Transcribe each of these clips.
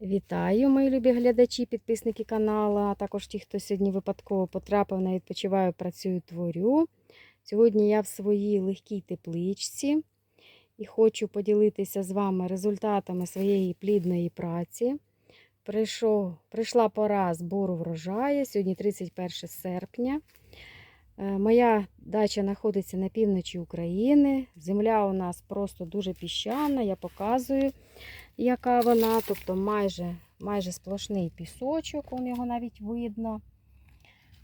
Вітаю, мої любі глядачі, підписники каналу, а також ті, хто сьогодні випадково потрапив на відпочиваю, працюю, творю. Сьогодні я в своїй легкій тепличці і хочу поділитися з вами результатами своєї плідної праці. Прийшов, прийшла пора збору врожаю. Сьогодні 31 серпня. Е, Моя дача знаходиться на півночі України. Земля у нас просто дуже піщана, я показую яка вона, тобто майже, майже сплошний пісочок, он його навіть видно.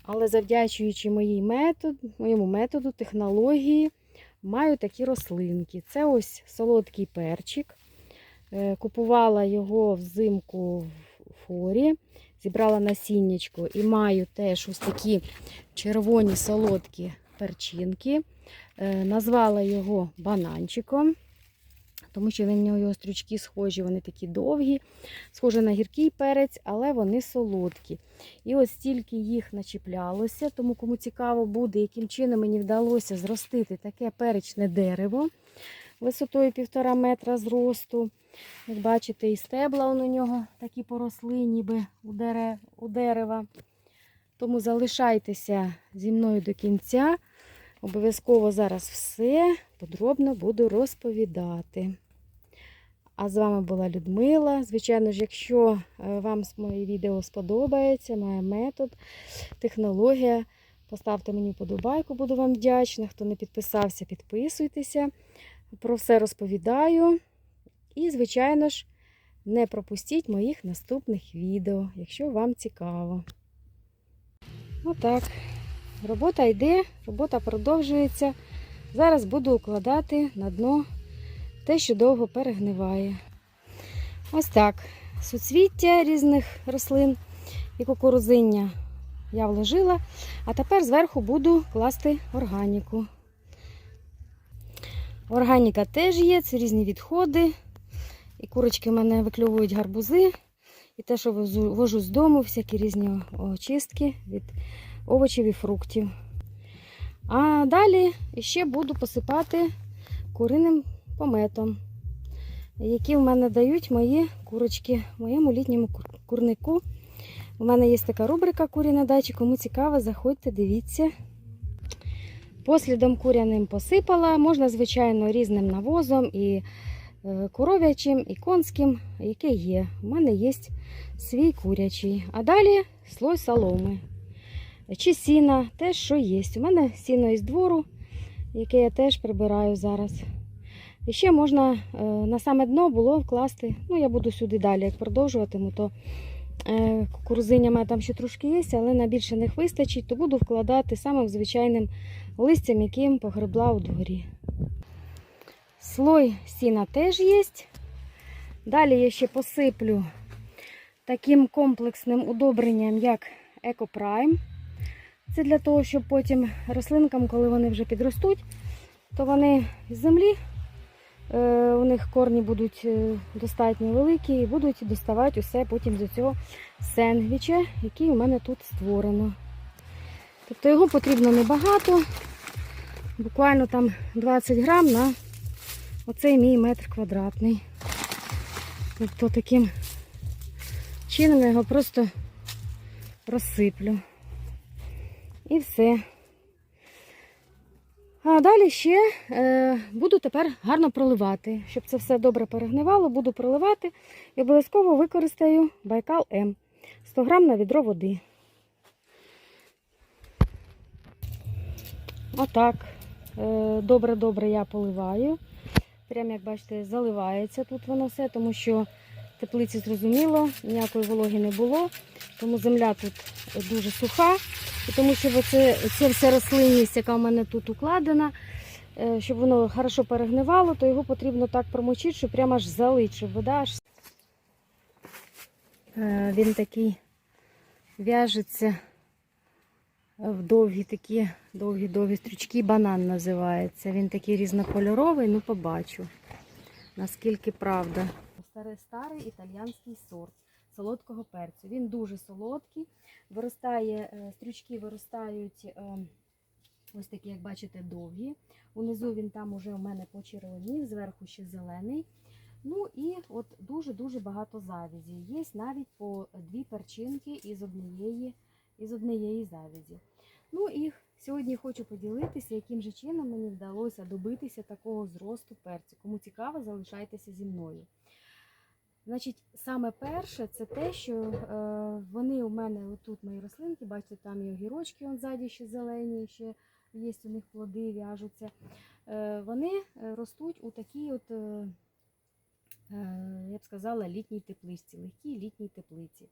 Але завдячуючи моїй метод, моєму методу, технології, маю такі рослинки. Це ось солодкий перчик. Е, Купувала його взимку в форі, зібрала насіннячко і маю теж ось такі червоні солодкі перчинки. Е, Назвала його бананчиком тому що в нього стрючки схожі, вони такі довгі, схожі на гіркий перець, але вони солодкі. І ось стільки їх начіплялося, тому кому цікаво буде, яким чином мені вдалося зростити таке перечне дерево висотою півтора метра зросту. Як бачите, і стебла у нього такі поросли, ніби у дерева. Тому залишайтеся зі мною до кінця. Обов'язково зараз все подробно буду розповідати. А з вами була Людмила. Звичайно ж, якщо е, вам моє відео сподобається, має метод, технологія, поставте мені вподобайку, буду вам вдячна. Хто не підписався, підписуйтеся. Про все розповідаю. І, звичайно ж, не пропустіть моїх наступних відео, якщо вам цікаво. Отак. Робота йде, робота продовжується. Зараз буду укладати на дно те, що довго перегниває. Ось так. Суцвіття різних рослин і кукурузиння я вложила, а тепер зверху буду класти органіку. Органіка теж є, це різні відходи. І курочки в мене викльовують гарбузи. І те, що вожу, з дому, всякі різні очистки від овочів і фруктів. А далі ще буду посипати куриним пометом, які в мене дають мої курочки в моєму літньому курнику. У мене є така рубрика Курі на дачі. Кому цікаво, заходьте, дивіться. Послідом куряним посипала. Можна, звичайно, різним навозом і е, коров'ячим, і конським, яке є. У мене є свій курячий. А далі слой соломи. Чи сіна, теж що є. У мене сіно із двору, яке я теж прибираю зараз. І ще можна е, на саме дно було вкласти, ну я буду сюди далі, як продовжуватиму, то е, мене там ще трошки є, але на більше не вистачить, то буду вкладати самим звичайним листям, яким погребла у дворі. Слой сіна теж є. Далі я ще посиплю таким комплексним удобренням, як Екопрайм. Це для того, щоб потім рослинкам, коли вони вже підростуть, то вони з землі, у них корні будуть е, достатньо великі і будуть доставати усе потім з цього сендвіча, який у мене тут створено. Тобто його потрібно небагато, буквально там 20 грам на оцей мій метр квадратний. Тобто таким чином я його просто розсиплю. І все. А далі ще е, буду тепер гарно проливати. Щоб це все добре перегнивало, буду проливати і обов'язково використаю Байкал М. 100 грам на відро води. Отак. Добре-добре я поливаю. Прям, як бачите, заливається тут воно все, тому що теплиці зрозуміло, ніякої вологи не було, тому земля тут дуже суха. Тому що це, це вся рослинність, яка в мене тут укладена, е, щоб воно хорошо перегнивало, то його потрібно так промочити, щоб прямо аж залить, вода аж. Е, Він такий в'яжеться в довгі такі довгі-довгі стрічки, банан називається. Він такий різнокольоровий, ну побачу, наскільки правда. Старий старий італійський сорт солодкого перцю. Він дуже солодкий, виростає, е, стрючки виростають е, ось такі, як бачите, довгі. Унизу він там уже у мене почервонів, зверху ще зелений. Ну і от дуже-дуже багато завязі. Є навіть по дві перчинки із однієї, із однієї завязі. Ну і сьогодні хочу поділитися, яким же чином мені вдалося добитися такого зросту перцю. Кому цікаво, залишайтеся зі мною. Значить, саме перше, це те, що е, вони у мене тут мої рослинки, бачите, там і огірочки он ззаді ще зелені, ще є у них плоди, в'яжуться. Е, вони е, ростуть у такій от, я б сказала, літній тепличці, легкій літній теплиці.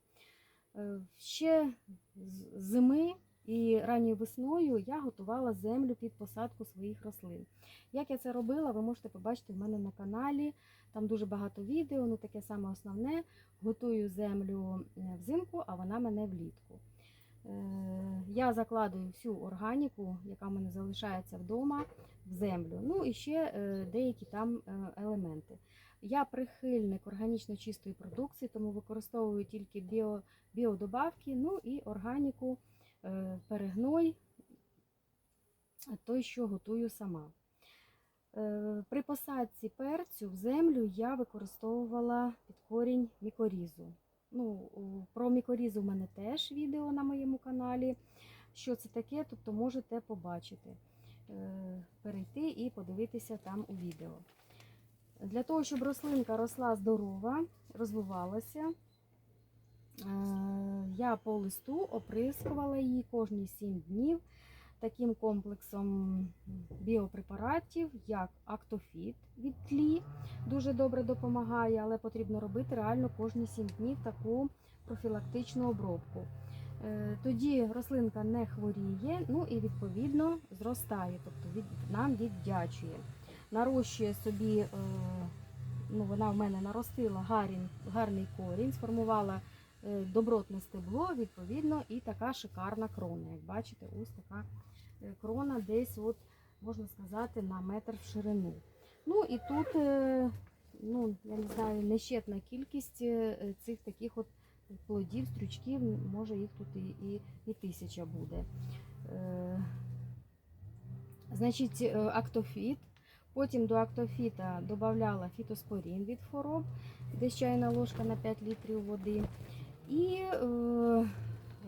Ще з зими і ранньою весною я готувала землю під посадку своїх рослин. Як я це робила, ви можете побачити в мене на каналі. Там дуже багато відео, ну таке саме основне. Готую землю е, взимку, а вона мене влітку. Е, Я закладую всю органіку, яка в мене залишається вдома, в землю. Ну і ще е, деякі там елементи. Я прихильник органічно чистої продукції, тому використовую тільки біо, біодобавки, ну і органіку, перегной, той, що готую сама. Е, При посадці перцю в землю я використовувала під корінь мікорізу. Ну, про мікорізу в мене теж відео на моєму каналі. Що це таке, тобто можете побачити, Е, перейти і подивитися там у відео. Для того, щоб рослинка росла здорова, розвивалася, е, я по листу оприскувала її кожні 7 днів таким комплексом біопрепаратів, як Актофіт від тлі. Дуже добре допомагає, але потрібно робити реально кожні 7 днів таку профілактичну обробку. Е, Тоді рослинка не хворіє, ну і відповідно зростає, тобто від, нам віддячує. Нарощує собі, е, ну вона в мене наростила гарін, гарний корінь, сформувала добротне стебло, відповідно, і така шикарна крона. Як бачите, ось така е, крона десь, от, можна сказати, на метр в ширину. Ну і тут, е, ну, я не знаю, нещетна кількість е, цих таких от плодів, стрючків, може їх тут і, і, і тисяча буде. Е, Значить, е, актофіт. Потім до актофіта додавала фітоспорін від хвороб, десь чайна ложка на 5 літрів води. І е,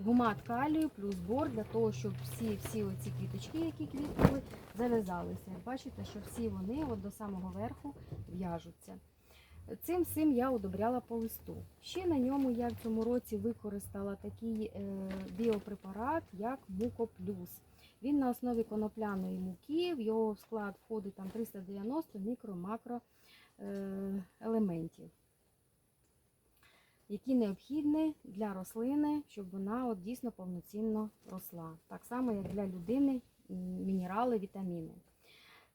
гумат калію плюс бор для того, щоб всі, всі оці квіточки, які квітнули, зав'язалися. Бачите, що всі вони от до самого верху в'яжуться. Цим всім я удобряла по листу. Ще на ньому я в цьому році використала такий е, біопрепарат, як Мукоплюс. Він на основі конопляної муки, в його склад входить там 390 мікро-макро е, елементів, які необхідні для рослини, щоб вона от дійсно повноцінно росла. Так само, як для людини мінерали, вітаміни.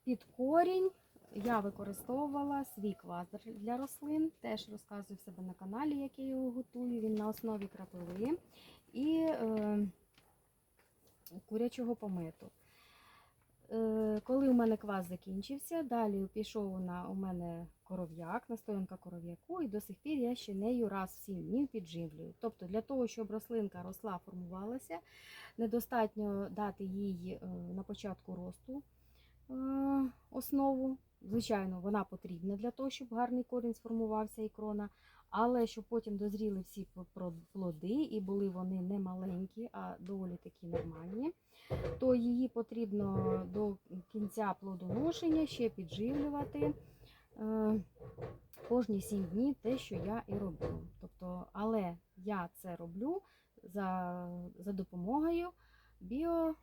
Під корінь я використовувала свій квазер для рослин. Теж розказую в себе на каналі, як я його готую. Він на основі крапиви і е, курячого помету. Е, коли у мене квас закінчився, далі пішов на у мене коров'як, настоянка коров'яку, і до сих пір я ще нею раз в 7 днів підживлюю. Тобто для того, щоб рослинка росла, формувалася, недостатньо дати їй е, на початку росту е, основу. Звичайно, вона потрібна для того, щоб гарний корінь сформувався і крона, але щоб потім дозріли всі плоди, і були вони не маленькі, а доволі такі нормальні, то її потрібно до кінця плодоношення ще підживлювати е, кожні 7 днів те, що я і роблю. Тобто, але я це роблю за, за допомогою біо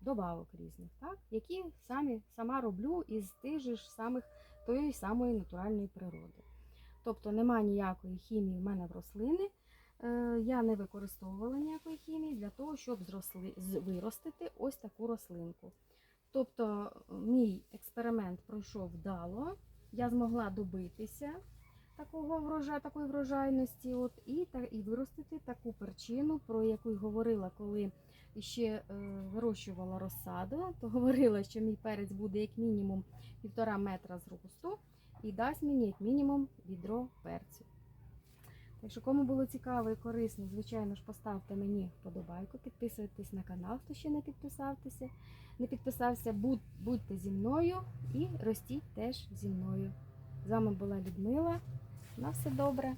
добавок різних, так? які самі, сама роблю із тих же ж самих тої самої натуральної природи. Тобто нема ніякої хімії в мене в рослини. Е, Я не використовувала ніякої хімії для того, щоб зросли, виростити ось таку рослинку. Тобто, мій експеримент пройшов вдало, я змогла добитися такого врожаю, такої врожайності, от, і, і виростити таку перчину, про яку й говорила, коли ще е, вирощувала розсаду, то говорила, що мій перець буде як мінімум півтора метра зросту і дасть мені як мінімум відро перцю. Так що, кому було цікаво і корисно, звичайно ж, поставте мені вподобайку, підписуйтесь на канал, хто ще не підписався. Не підписався, будь, будьте зі мною і ростіть теж зі мною. З вами була Людмила. На все добре.